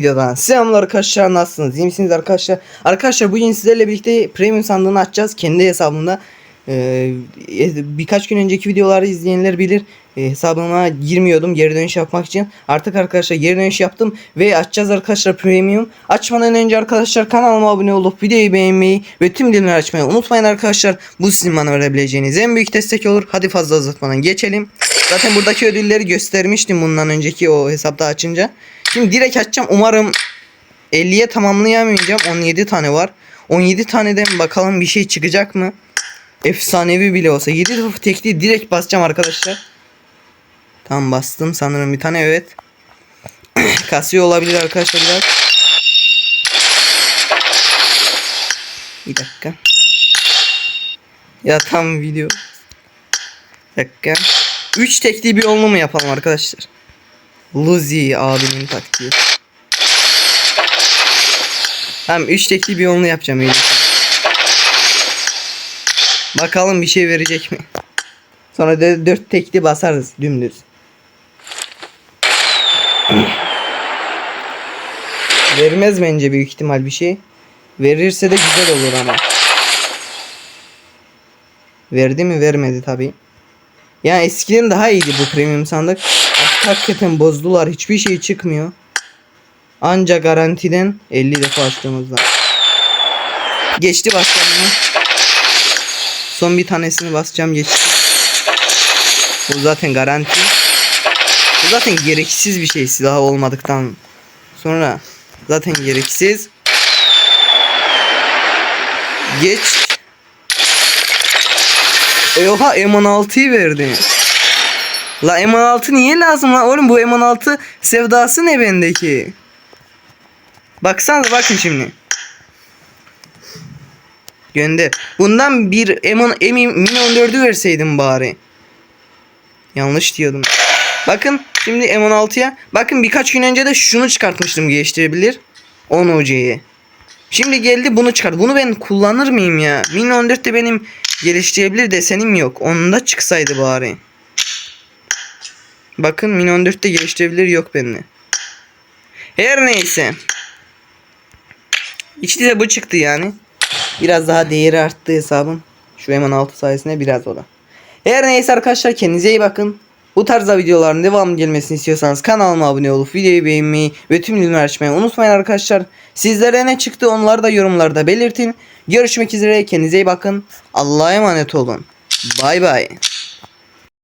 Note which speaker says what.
Speaker 1: videodan. Selamlar arkadaşlar nasılsınız? İyi misiniz arkadaşlar? Arkadaşlar bugün sizlerle birlikte premium sandığını açacağız. Kendi hesabımda Ee, birkaç gün önceki videoları izleyenler bilir. Ee, hesabıma girmiyordum geri dönüş yapmak için. Artık arkadaşlar geri dönüş yaptım ve açacağız arkadaşlar premium. Açmadan önce arkadaşlar kanalıma abone olup videoyu beğenmeyi ve tüm dinleri açmayı unutmayın arkadaşlar. Bu sizin bana verebileceğiniz en büyük destek olur. Hadi fazla uzatmadan geçelim. Zaten buradaki ödülleri göstermiştim bundan önceki o hesapta açınca Şimdi direkt açacağım. Umarım 50'ye tamamlayamayacağım. 17 tane var. 17 taneden bakalım bir şey çıkacak mı? Efsanevi bile olsa. 7 defa tekli direkt basacağım arkadaşlar. Tamam bastım sanırım bir tane evet. Kasıyor olabilir arkadaşlar biraz. Bir dakika. Ya tam video. Bir dakika. 3 tekli bir yolunu mu yapalım arkadaşlar? Luzi abimin taktiği. Tamam 3 tekli bir yolunu yapacağım öyle. Bakalım bir şey verecek mi? Sonra da 4 tekli basarız dümdüz. Vermez bence büyük ihtimal bir şey. Verirse de güzel olur ama. Verdi mi vermedi tabi. Ya eskiden daha iyiydi bu premium sandık. Hakikaten bozdular. Hiçbir şey çıkmıyor. Anca garantiden 50 defa açtığımızda. Geçti başkanını. Son bir tanesini basacağım geçti. Bu zaten garanti. Bu zaten gereksiz bir şey silah olmadıktan sonra. Zaten gereksiz. Geç. Oha M16'yı verdi. La M16 niye lazım lan oğlum bu M16 sevdası ne bendeki? Baksanıza bakın şimdi. Gönder. Bundan bir M10 M Mini 14'ü verseydim bari. Yanlış diyordum. Bakın şimdi M16'ya bakın birkaç gün önce de şunu çıkartmıştım geliştirebilir. 10 OC'yi. Şimdi geldi bunu çıkart. Bunu ben kullanır mıyım ya? Mini 14'te benim geliştirebilir desenim yok. Onun da çıksaydı bari. Bakın Mini 14'te geliştirebilir yok bende. Her neyse. İşte de bu çıktı yani. Biraz daha değeri arttı hesabın. Şu M16 sayesinde biraz o da. Her neyse arkadaşlar kendinize iyi bakın. Bu tarzda videoların devamı gelmesini istiyorsanız kanalıma abone olup videoyu beğenmeyi ve tüm bildirimleri açmayı unutmayın arkadaşlar. Sizlere ne çıktı onları da yorumlarda belirtin. Görüşmek üzere kendinize iyi bakın. Allah'a emanet olun. Bay bay.